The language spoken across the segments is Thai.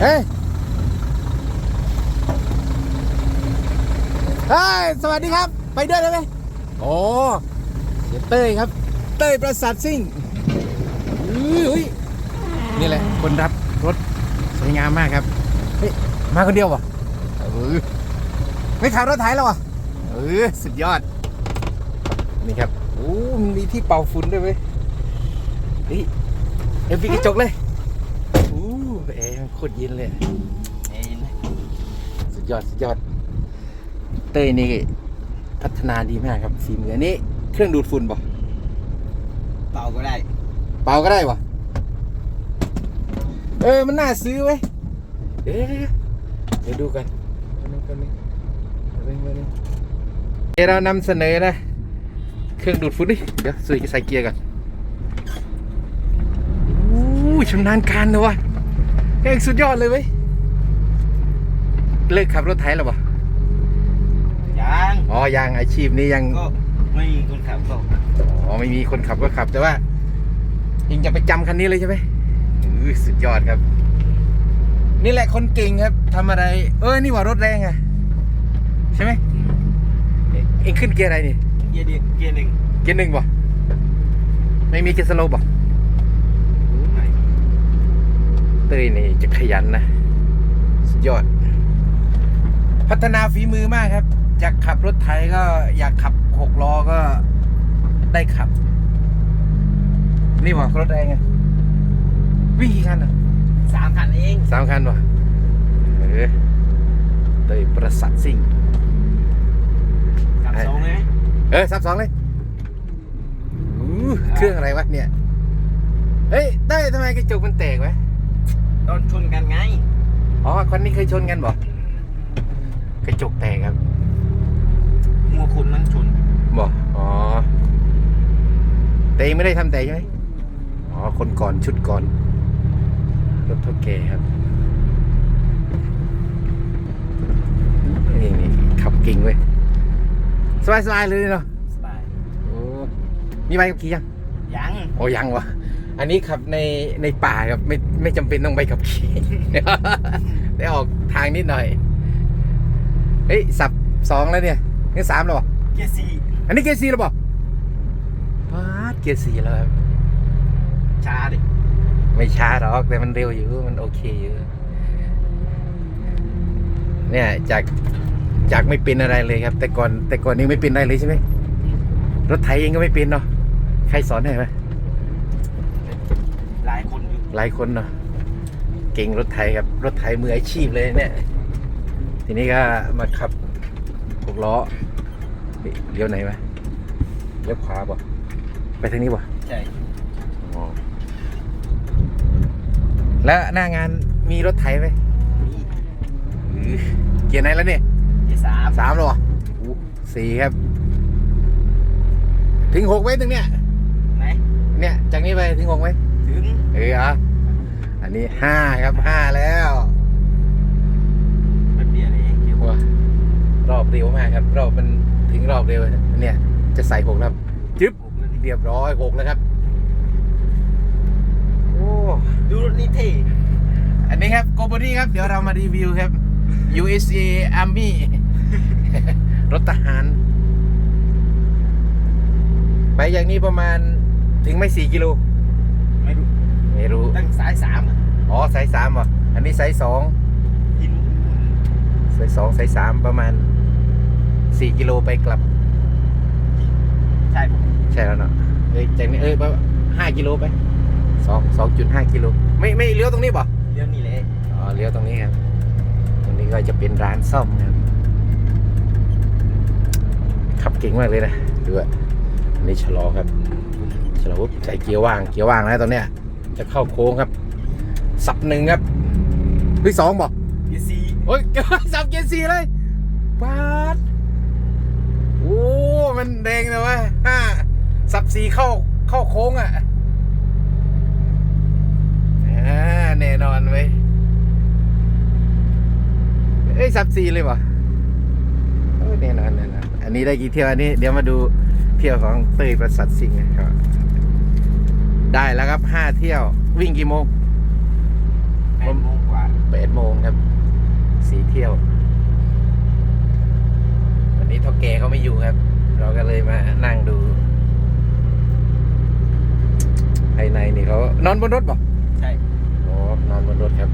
เฮ้ยเฮ้ยสวัสดีครับ ไปด้วยได้ไหมโอ้เสียเต้ยครับ เต้ยประสาทซิ่งอุ้ยนี่แหละ คนรับรถสวยงามมากครับ เฮ้ย มาคนเดียววะเออไม่ขับรถไถแล้ววะเออ สุดยอด นี่ครับ โอ้ มีที่เป่าฝุ่นด้วยเว้ยเฮ้ยเอ็มพีกระจกเลย อู้แอร์มันโคตรเย็นเลยเอ็นสุดยอดสุดยอด เต้ยนี่พัฒนาดีมากครับฝีมืออันนี้ เครื่องดูดฝุ่นป่ะเป่าก็ได้ เป่าก็ได้ป่ะเออ มันน่าซื้อไว้ยเดี๋ยวเดี๋ยวเดี๋ยวดูกันแป๊บนึงแป๊บนึงแป๊บนึงแป๊บนึงเดี๋ยวเรานำเสนอนะ เครื่องดูดฝุ่นดิ เดี๋ยวใส่ใส่เกียร์ก่อนอู้ชำนาญการเลยวะ เก่งสุดยอดเลยเว้ย เลิกขับรถไถแล้วป่ะยังอ๋อยังอาชีพนี้ยัง ก็ไม่มีคนขับก็อ๋อไม่มีคนขับก็ขับ แต่ว่ายังจะไปจำคันนี้เลยใช่ไหมอื้อสุดยอดครับ นี่แหละคนเก่งครับทำอะไร เออนี่ว่ารถแรงอะใช่ไหมเอ๊ะเอ็งขึ้นเกียร์อะไรนี่ เกียร์เดียวเกียร์หนึ่งเกียร์หนึ่งบ่ไม่มีเกียร์สโลว์บ่ ไม่ เต้ยนี่จะขยันนะ สุดยอด พัฒนาฝีมือมากครับจากขับรถไถก็อยากขับหกล้อก็ได้ขับ นี่ว่ารถแรงไงวิ่งกี่คันอะสามคันเองสามคันว่ะเออเตยประสัทซิ่งขับสองเลยไหมเออซับสองเลยอู้เครื่องอะไรวะเนี่ย เฮ้ยเต้ยทำไมกระจกมันแตกวะ ตอนชนกันไง อ๋อคนนี้เคยชนกันบ่กระจกแตกครับหัวคุณมันชนบ่อ๋อแต่เองไม่ได้ทำแตกใช่ไหมอ๋อคนก่อนชุดก่อนรถเท่าแก่ครับนี่นี่ขับเก่งเว้ยสบายสบายๆเลยเนาะสบายโอ้มีใบขับขี่ยังยังโอ้ยังวะ อันนี้ขับในในป่าครับไม่ไม่จำเป็นต้องใบขับขี่ ได้ออกทางนิดหน่อย เฮ้ยสับสองแล้วเนี่ยนี่สามแล้วเหรอเกียร์สี่อันนี้เกียร์สี่แล้วบอกพาดเกียร์สี่แล้วครับช้าดิไม่ช้าหรอกแต่มันเร็วอยู่มันโอเคอยู่เนี่ยจากจากไม่เป็นอะไรเลยครับ แต่ก่อนแต่ก่อนนี้ไม่เป็นอะไรเลยใช่ไหมรถไถเองก็ไม่เป็นเนาะใครสอนให้ไหมหลายคนอยู่ หลายคนเนาะเก่งรถไถครับรถไถมืออาชีพเลยเนี่ย ทีนี้ก็มาขับหกล้อเฮ้ยเลี้ยวไหนวะเลี้ยวขวาบ่ไปทางนี้บ่ใช่อ๋อแล้วหน้างานมีรถไถไหมมีอื้อเกียร์ไหนแล้วเนี่ยเกียร์สามสามแล้วเหรออู้สี่ครับ ถึงหกไหมถึงเนี่ยไหนเนี่ยจากนี้ไปถึงหกไหมถึงเอออะ อันนี้ห้าครับห้าแล้วแป๊บเดียวเองเกียร์หกว้ารอบเร็วมากครับ รอบมันถึงรอบเร็วเนี่ย จะใส่หกแล้วจึ๊บหกแล้วนี่เรียบร้อยหกแล้วครับ โอ้ดูรถนี่เท่อันนี้ครับโกโบดี้ครับ เดี๋ยวเรามารีวิวครับ USA Army รถทหาร ไปอย่างนี้ประมาณถึงไม่สี่กิโลไม่รู้ ไม่รู้ ตั้งสายสามอะอ๋อสายสามเหรออันนี้สายสองหินสายสองสายสามประมาณสี่กิโลไปกลับ ใช่ผมใช่แล้วเนาะเอ้ยจากนี้เอ้ยห้ากิโลไปสองสองจุดห้ากิโลไม่ไม่เลี้ยวตรงนี้ป่ะเรื่องนี้เลยอ๋อเลี้ยวตรงนี้ครับ ตรงนี้ก็จะเป็นร้านซ่อมนะครับขับเก่งมากเลยนะดูอะอันนี้ชะลอครับชะลอปุ๊บใส่เกียร์ว่างเกียร์ว่างแล้วตอนเนี้ย จะเข้าโค้งครับ สับหนึ่งครับเฮ้ยสองบอกเกียร์สี่โอ้ยสับเกียร์สี่เลยปาดโอ้มันแดงเลยเวะห้าสับสี่เข้าเข้าโค้งอะอ่าแน่นอนเว้ยเอ้ยสับสี่เลยวะเอ้ยแน่นอนแน่นอนอันนี้ได้กี่เที่ยวอันนี้ เดี๋ยวมาดูเที่ยวของเตยประสัทสิงห์นะครับ ได้แล้วครับห้าเที่ยว วิ่งกี่โมงแปดโมงกว่าแปดโมงที่ยว วันนี้เท่าแกเขาไม่อยู่ครับ เราก็เลยมานั่งดูภายในนี่เขานอนบนรถป่ะใช่โอ้นอนบนรถครับ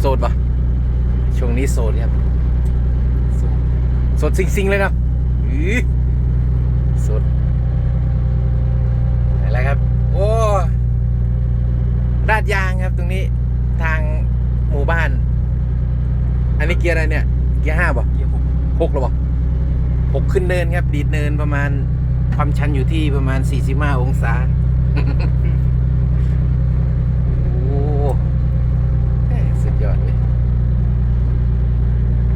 โสดป่ะช่วงนี้โสดครับโสดโสดซิงๆเลยเนาะอื้อโสดอะไรครับ โอ้ราดยางครับตรงนี้ทางหมู่บ้าน อันนี้เกียร์อะไรเนี่ย เกียร์ห้าป่ะเกียร์หกหกหรอป่ะหกขึ้นเนินครับ ดีดเนินประมาณความชันอยู่ที่ประมาณ45องศาโอ้แหม่สุดยอดเลย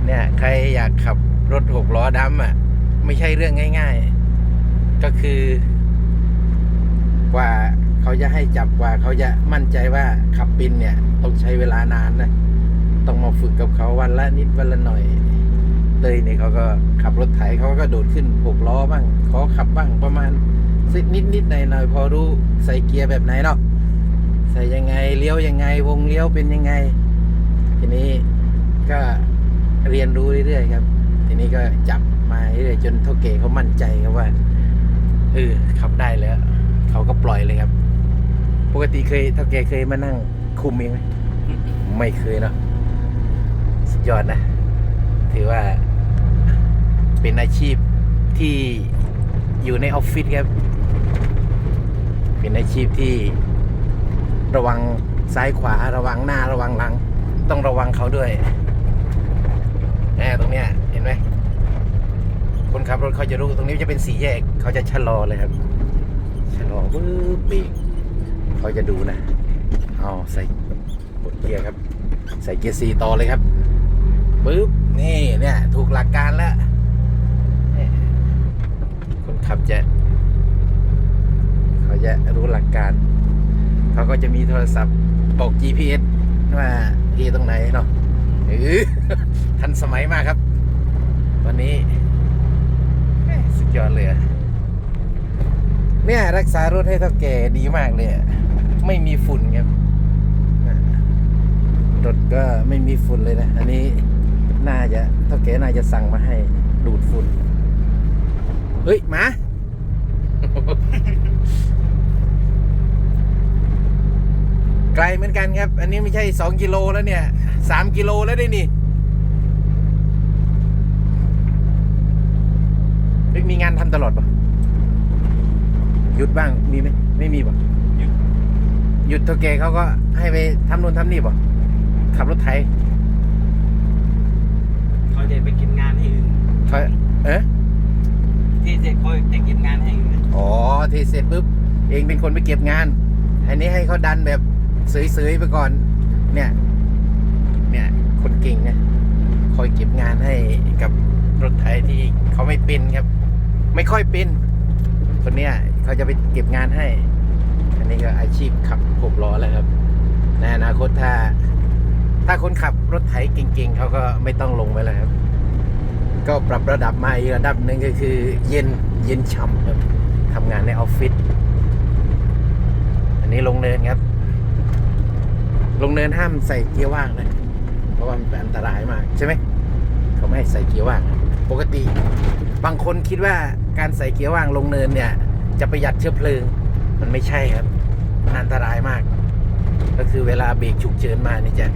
เนี่ย ใครอยากขับรถหกล้อดำอะ ไม่ใช่เรื่องง่าย ๆ ก็คือ กว่าเขาจะให้จับกว่าเขาจะมั่นใจว่าขับปินเนี่ยต้องใช้เวลานานนะต้องมาฝึกกับเขาวันละนิดวันละหน่อยเตยเนี่ยเขาก็ขับรถไถเขาก็โดดขึ้นหกล้อบ้างขอขับบ้างประมาณสักนิดนิดหน่อยหน่อยพอรู้ใส่เกียร์แบบไหนเนาะใส่ยังไงเลี้ยวยังไง วงเลี้ยวเป็นยังไง ทีนี้ก็เรียนรู้เรื่อยๆครับ ทีนี้ก็จับมาเรื่อยๆจนเท่าเก๋เขามั่นใจครับว่าเออขับได้แล้ว เขาก็ปล่อยเลยครับ ปกติเคยเท่าเก๋เคยมานั่งคุมเองไหมไม่เคยเนาะสุดยอดนะ ถือว่าเป็นอาชีพที่อยู่ในออฟฟิศครับ เป็นอาชีพที่ระวังซ้ายขวาระวังหน้าระวังหลัง ต้องระวังเขาด้วยแหมตรงเนี้ยเห็นไหมคนขับรถเขาจะรู้ตรงนี้จะเป็นสี่แยก เขาจะชะลอเลยครับ ชะลอวืบเบรกเขาจะดูนะเอาใส่กดเกียร์ครับ ใส่เกียร์สี่ต่อเลยครับปึ๊บนี่เนี่ย ถูกหลักการแล้วคนขับจะเขาจะรู้หลักการ เขาก็จะมีโทรศัพท์บอก GPS ว่าที่ตรงไหนเนาะเออทันสมัยมากครับ วันนี้สุดยอดเลยอะ เนี่ยรักษารถให้เท่าแก่ดีมากเลยอะไม่มีฝุ่นครับรถก็ไม่มีฝุ่นเลยนะ อันนี้น่าจะเท่าแก่น่าจะสั่งมาให้ดูดฝุ่น เฮ้ยมาไกลเหมือนกันครับ อันนี้ไม่ใช่สองกิโลแล้วเนี่ยสามกิโลแล้วได้นี่มีงานทำตลอดปะ หยุดบ้างมีไหมไม่มีปะหยุด หยุดเท่าแก่เขาก็ให้ไปทำนู่นทำนี่ปะขับรถไถเขาจะไปเก็บงานให้อื่นเขาเอ๊ะที่เสร็จเขาจะเก็บงานให้อื่นอ๋อเทเสร็จปุ๊บเองเป็นคนไปเก็บงาน อันนี้ให้เขาดันแบบเสยๆไปก่อน เนี่ย เนี่ย คนเก่งนะคอยเก็บงานให้กับรถไถที่เขาไม่เป็นครับ ไม่ค่อยเป็นคนเนี้ย เขาจะไปเก็บงานให้ อันนี้ก็อาชีพขับหกล้อแล้วครับ ในอนาคตถ้า ถ้าคนขับรถไถเก่งๆ เขาก็ไม่ต้องลงไปแล้วครับ ก็ปรับระดับมาอีกระดับหนึ่งก็คือ เย็นเย็นฉ่ำครับทำงานในออฟฟิศ อันนี้ลงเนินครับ ลงเนินห้ามใส่เกียร์ว่างนะ เพราะว่ามันเป็นอันตรายมากใช่ไหม เขาไม่ให้ใส่เกียร์ว่าง ปกติ บางคนคิดว่าการใส่เกียร์ว่างลงเนินเนี่ย จะประหยัดเชื้อเพลิง มันไม่ใช่ครับมันอันตรายมาก ก็คือเวลาเบรกฉุกเฉินมานี่จะ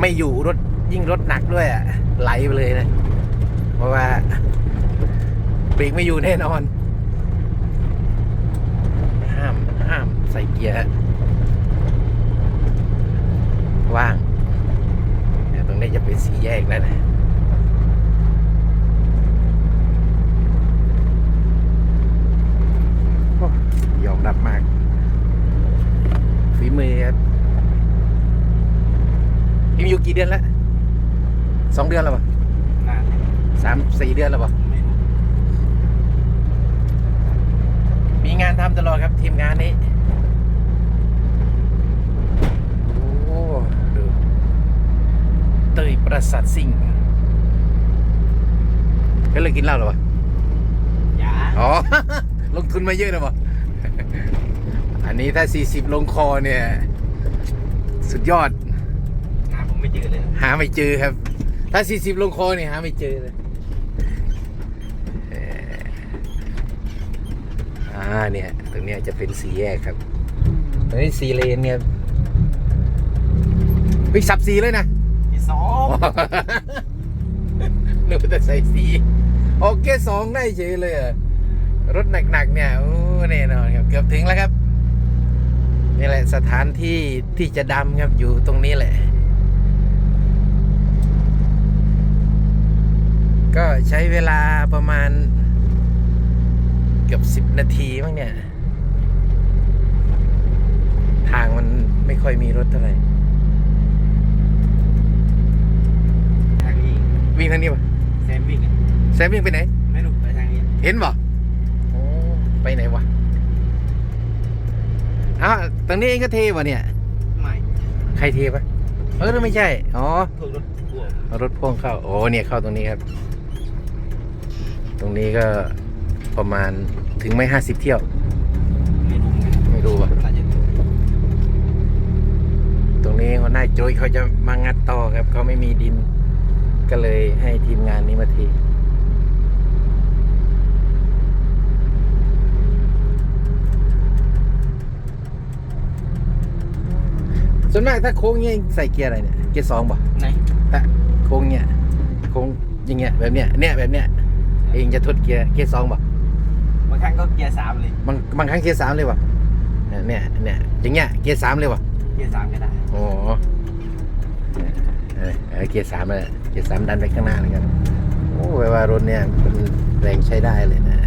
ไม่อยู่รถยิ่งรถหนักด้วยอะไหลไปเลยนะ เพราะว่าเบรกไม่อยู่แน่นอน ห้ามห้ามใส่เกียร์ว่างเนี่ยตรงนี้จะเป็นสีแยกแล้วนะ โอ้ยอมรับมาก ฝีมือครับพี่มีอยู่ กี่เดือนแล้วสองเดือนแล้วปะนานสามสี่เดือนแล้วปะไม่รู้มีงานทำตลอดครับทีมงานนี้โอ้ดูเตยประสาทสิงห์ก็เลยกินเหล้าหรอวะอย่าอ๋อ ลงทุนมาเยอะนะวะอันนี้ถ้า 40 ลงคอเนี่ย สุดยอดหาผม ไม่เจอเลยหาไม่เจอครับ ถ้า40ลงคอเนี่ยหาไม่เจอเลยเอ่ออ่าเนี่ยตรงเนี้ยจะเป็นสีแยกครับตรงนี้สีเลนเนี่ยวิสับสีเลยนะที่สองนึกว่าจะใส่สีโอเคสองได้เฉยเลยเหรอรถหนักๆเนี่ยโอ้แน่นอนครับเกือบถึงแล้วครับนี่แหละสถานที่ที่จะดำครับอยู่ตรงนี้แหละ ก็ ใช้เวลาประมาณ เกือบสิบนาทีมั้งเนี่ย ทางมันไม่ค่อยมีรถเท่าไหร่ทางนี้วิ่งทางนี้ปะแซมวิ่งอะแซมวิ่งไปไหน ไม่รู้ไปทางนี้เห็นบ่โอ้ไปไหนวะอ้าวตรงนี้เองก็เทวะเนี่ย ไม่ใครเทปะเออไม่ใช่ อ๋อพวกรถพ่วงเอารถพ่วงเข้า โอ้เนี่ยเข้าตรงนี้ครับต รงนี้ก็ประมาณถึงไม่ห้าสิบเที่ยว ไม่รู้ไงไม่รู้ว่ะน่าจะตรงนี้หัวหน้าโจยเขาจะมางัดต่อครับเขาไม่มีดิน ก็เลยให้ทีมงานนี้มาเทส่วนมากถ้าโค้งเงี้ยใส่เกียร์อะไรเนี่ยเกียร์สองป่ะไหนถ้าโค้งเงี้ยโค้งอย่างเงี้ยแบบเนี้ยเนี่ยแบบเนี้ย เองจะทดเกียร์เกียร์สองป่ะบางครั้งก็เกียร์สามเลย บางบางครั้งเกียร์สามเลยป่ะเนี่ยเนี่ยอย่างเงี้ยเกียร์สามเลยป่ะเกียร์สามก็ได้โอ้โหเออเออเกียร์สามเลยเกียร์สามดันไปข้างหน้าเลยครับโอ้แปลว่ารถเนี่ยมันแรงใช้ได้เลยนะ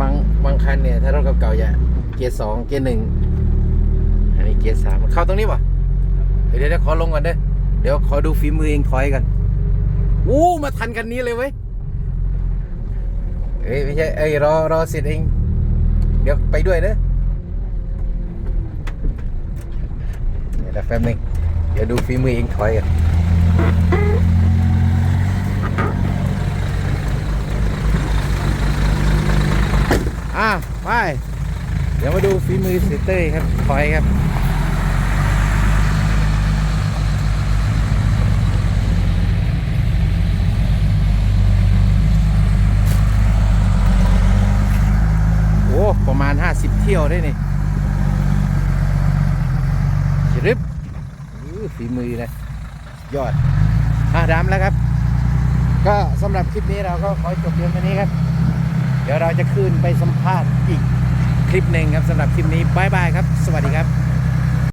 บางบางคันเนี่ยถ้ารถเก่าๆจะเกียร์สองเกียร์หนึ่งอันนี้เกียร์สามเข้าตรงนี้ป่ะเดี๋ยวเดี๋ยวขอลงก่อนเด้อเดี๋ยวขอดูฝีมือเองถอยกันวู้มาทันกันนี้เลยเว้ยเอ้ยไม่ใช่เอ้ยรอรอเสร็จเอง เดี๋ยวไปด้วยเด้อเดี๋ยวแป๊บนึงเดี๋ยวดูฝีมือเองถอยกันอะไป เดี๋ยวมาดูฝีมือสียเต้ครับถอยครับ โอ้ ประมาณ 50 เที่ยวได้นี่ชรึบฝีมือเลยยอดอะดำแล้วครับ ก็สำหรับคลิปนี้เราก็ขอจบเพียงเท่านี้ครับ เดี๋ยวเราจะขึ้นไปสัมภาษณ์อีกคลิปหนึ่งครับสำหรับคลิปนี้บายบายครับ สวัสดีครับ